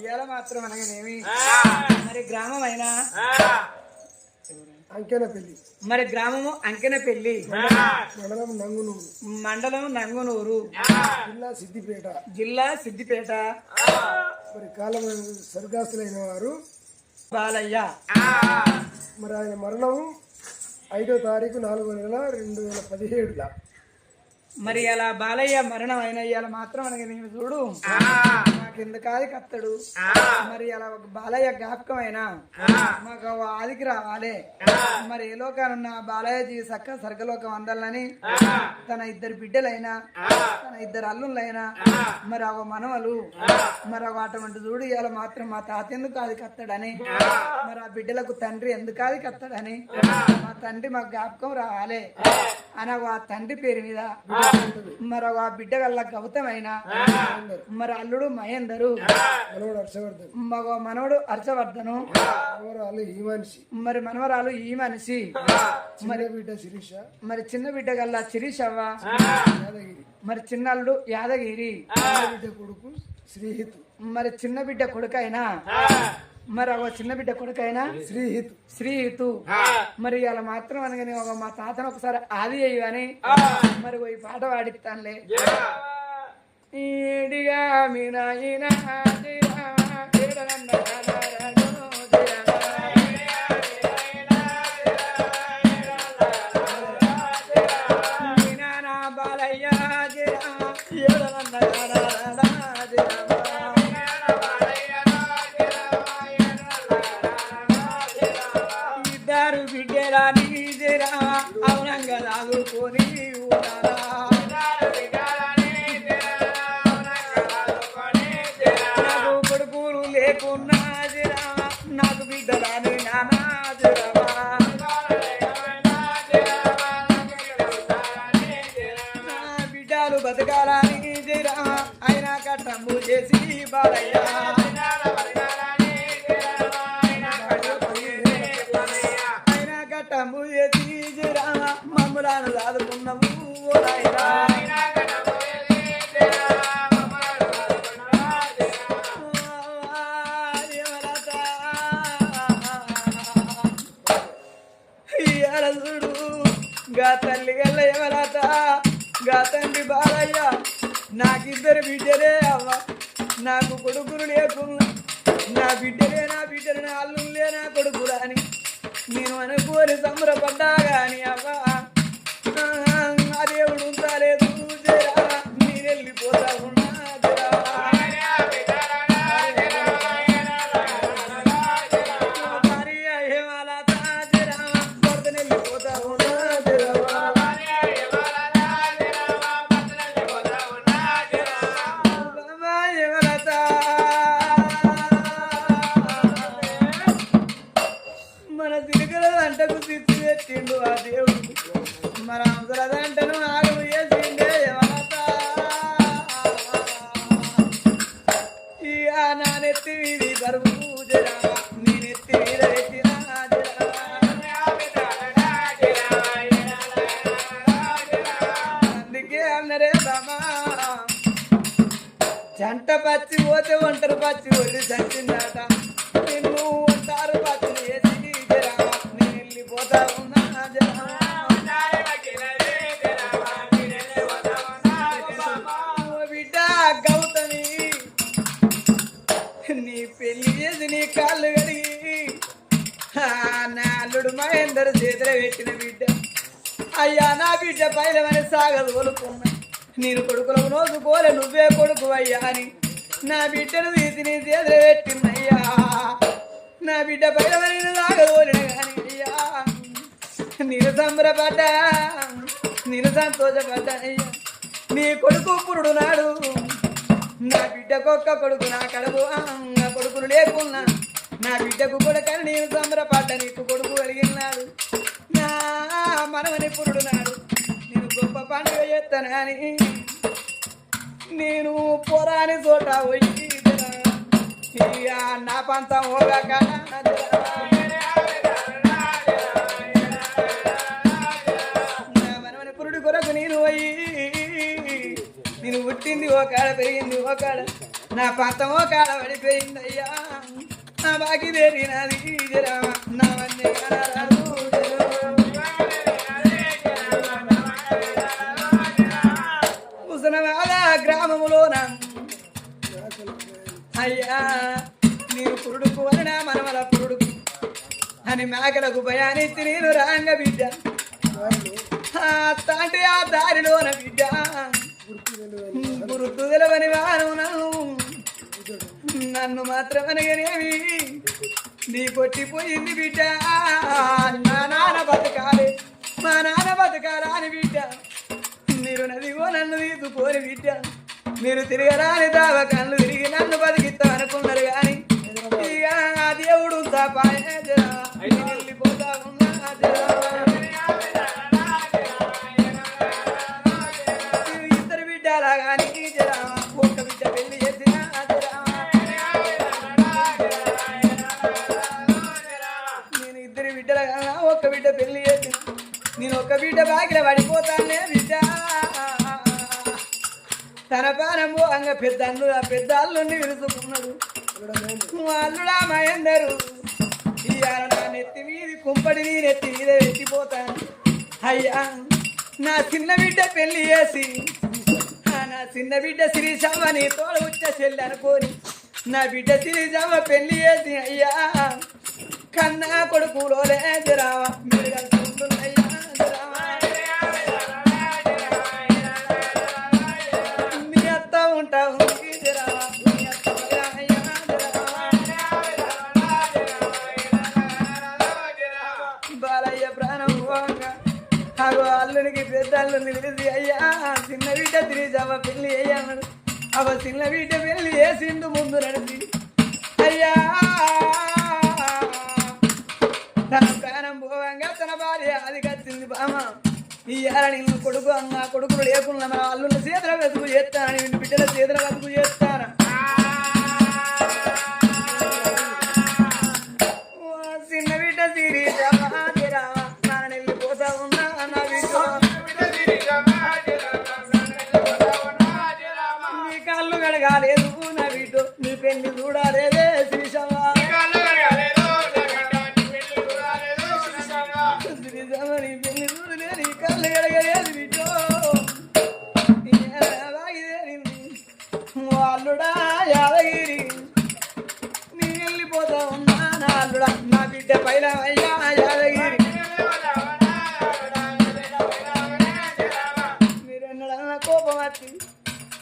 ఇవాళ మాత్రం అనగానేమి? మరి గ్రామం అయినా అంకెన పెళ్ళి మరి గ్రామము అంకెన పెళ్ళి మండలం నంగునూరు. మండలం నంగునూరు. జిల్లా సిద్దిపేట. జిల్లా సిద్దిపేట. మరి కాలం స్వర్గాస్తులైన వారు. బాలయ్య. మరి ఆయన మరణం ఐదో తారీఖు నాలుగో నెల రెండు వేల పదిహేడుల. మరి అలా బాలయ్య మరణం అయిన ఇవాళ మాత్రం అనగా నేను చూడు నాకు ఎందుకాది కత్తడు? మరి అలా ఒక బాలయ్య జ్ఞాపకం అయినా మాకు ఆదికి రావాలి. మరి ఏ లోకానున్న బాలయ్య జీ సక్క సర్గలోకం అందాలని తన ఇద్దరు బిడ్డలైనా తన ఇద్దరు అల్లుళ్ళైనా మరి ఒక మనవలు మరి ఒక అటువంటి చూడు ఇవాళ మాత్రం మా తాత ఎందుకు అది కత్తడని మరి ఆ బిడ్డలకు తండ్రి ఎందుకు అది కత్తడని మా తండ్రి మాకు జ్ఞాపకం రావాలి. అని ఆ తండ్రి పేరు మీద మరి ఆ బిడ్డ వల్ల గౌతమైన మరి అల్లుడు మహేందరు మనవడు హర్షవర్ధన్. మగ మనవడు హర్షవర్ధను. మనవరాలు ఈ మనిషి. మరి మనవరాలు ఈ మనిషి. చిన్న బిడ్డ శిరీష. మరి చిన్న బిడ్డ గల్లా చిరీషవ్వ యాదగిరి. మరి చిన్న అల్లుడు యాదగిరి బిడ్డ కొడుకు శ్రీహిత్. మరి చిన్న బిడ్డ కొడుకైనా. మరి ఒక చిన్న బిడ్డ కొడుకైనా. శ్రీహిత్. శ్రీహితు. మరి అలా మాత్రం అనగానే ఒక మా తాతను ఒకసారి ఆది అయ్యి అని. మరి ఈ పాట పాడిస్తానులే ఈడిగా మీ ఏడనన్న ఇద్దరు బిడ్డరా నీజరా అవునంగా దాగుకొని ఉన్నారా కట్టము చేసి బాలయ్య ఆయన కట్టము చేసి దిరా మమ్మలను దాదుకున్నాము గా తల్లి గల్ల ఎవరాత? గా తండ్రి బాలయ్య నాకిద్దరు బిడ్డలే అవ్వ. నాకు కొడుకులు లేకున్నా. నా బిడ్డలే నా బిడ్డలు నా అల్లులే నా కొడుకులు అని నేను అనుకోని సంబరపడ్డా కానీ అవ్వ. నా వీధి బరువు జరా అందుకే అన్నరే బామా జంట పచ్చి పోతే ఒంటరి పచ్చి వదిలి చచ్చిందాట. చేతిలో పెట్టిన బిడ్డ. అయ్యా నా బిడ్డ పైలమని సాగదు ఒలుకున్నా నేను కొడుకులకు నోసుకోలే నువ్వే కొడుకు అయ్యా అని. నా బిడ్డను తీసి నీ చేతిలో పెట్టిందయ్యా నా బిడ్డ పైలమని సాగదోలిన కానీ అయ్యా. నేను సంబరపడ్డా నేను సంతోషపడ్డా అయ్యా నీ కొడుకు పురుడు నాడు. నా బిడ్డకొక్క కొడుకు నా కడుపు నా కొడుకులు లేకున్నా. నా బిడ్డకు కొడుకని నేను సంబరపడ్డ నీకు కొడుకు కలిగినాడు. నా మనవని పురుడు నాడు నేను గొప్ప పండుగ చేస్తాను నేను పొరాని చోట వచ్చి నా పంతం పోగాక నా మనవని పురుడు కొరకు నేను పోయి నేను పుట్టింది ఓ కాడ పెరిగింది ఒక కాడ నా ఓ కాడ పడిపోయిందయ్యా. నా బాకి తెరినది జరామ నా వన్య అని మేకలకు భయానిచ్చి నేను రాంగ బిడ్డ. తండ్రి ఆ దారిలోన బిడ్డ. గుర్తు తెలవని వారు నన్ను. నన్ను మాత్రమనగనేవి నీ కొట్టిపోయింది బిడ్డ. మా నాన్న బతకాలి. మా నాన్న బతకాలా అని బిడ్డ. మీరు నదిగో నన్ను తీసుకోని బిడ్డ. మీరు తిరగరాని దావ కళ్ళు తిరిగి నన్ను బతికిస్తా ఇద్దరు బిడ్డలా కానీ ఒక్క బిడ్డ పెళ్ళి చేసిన నేను ఇద్దరు బిడ్డలు కన్నా ఒక్క బిడ్డ పెళ్ళి చేసిన. నేను ఒక్క బిడ్డ బాగిల పడిపోతానే బిడ్డ. తన పానము అంగ పెద్ద అల్లుడు పెద్ద అల్లుడిని విరుచుకున్నాడు. అల్లుడా మహేందరు మీద అయ్యా నా చిన్న బిడ్డ పెళ్ళి చేసి నా చిన్న బిడ్డ శ్రీశామని తోడ వచ్చే చెల్లి అనుకోని నా బిడ్డ శ్రీశామ పెళ్ళి చేసి అయ్యా కన్నా కొడుకులో జరావా మీరు బిడ్డ తిరిగి పెళ్ళి అయ్యాడు అవ చిన్న బిడ్డ పెళ్ళి వేసిండు ముందు నడిచి అయ్యా! తన ప్రాణం పోవంగా తన భార్య అది కచ్చింది బామ. ఇయ్యాల నిన్ను కొడుకు అన్న కొడుకులు లేకుండా మన అల్లుల చేతుల వెతుకు చేస్తానని బిడ్డల చేతుల వెతుకు చేస్తాను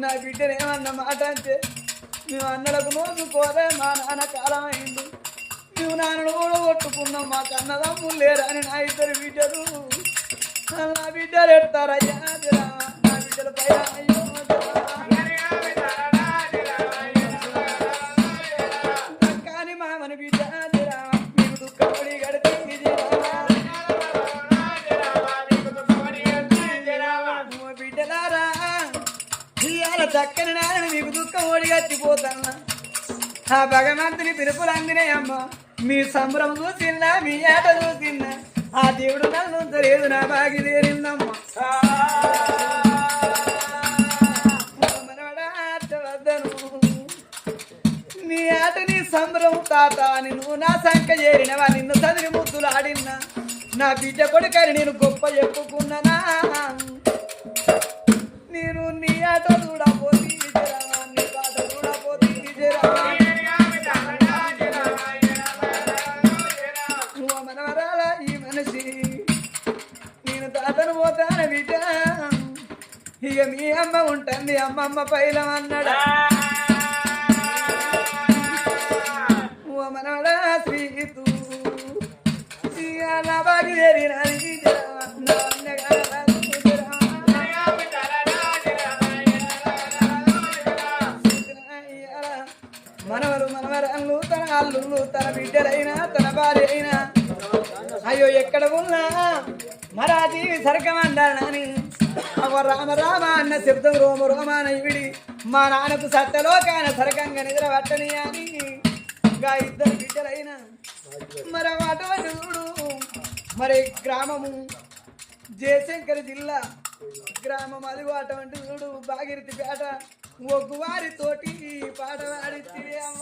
నా బిడ్డను ఏమన్న మాట అంటే మేము అన్నలకు నోచుకోలే మా నాన్న కాలం అయింది మేము నాన్నను కూడా కొట్టుకున్నాం మా కన్నదమ్ములు లేరని నా ఇద్దరు బిడ్డలు. నా బిడ్డలు ఎడతారయ్యా నా బిడ్డల పైన అయ్యో ఆ భగవంతుని పిలుపులు అందినాయమ్మ. మీ సంబరం చూసిందా మీ ఆట చూసిందా ఆ దేవుడు నన్ను తెలియదు నా బాగి తీరిందమ్మ. నీ ఆట నీ సంబరం తాత నిన్ను నా సంఖ్య చేరినవా నిన్ను చదివి ముద్దులు ఆడినా. నా బిడ్డ కొడుకని నేను గొప్ప చెప్పుకున్నానా. నేను నీ ఆట చూడబో ఇక మీ అమ్మ ఉంటుంది అమ్మమ్మ పైలం అన్నాడు? మనవడా శ్రీతు ఇక బాగి విజయరామా మనవరు మనవరాళ్ళు తన అల్లుళ్ళు తన బిడ్డలైనా తన భార్య అయినా అయ్యో ఎక్కడ ఉన్నా మరాఠీ సరకమండాలని అవ రామ రామ అన్న శబ్దం రోమ రోమాన ఇవిడి. మా నాన్నకు సత్తలోకాన సరకంగా నిద్ర పట్టని అని ఇంకా ఇద్దరు బిడ్డలైన మరి అటువంటి చూడు. మరి గ్రామము జయశంకర్ జిల్లా. గ్రామం అదిగో అటువంటి చూడు. బాగిరితిపేట. ఒగ్గువారి తోటి పాట పాడితే అమ్మ.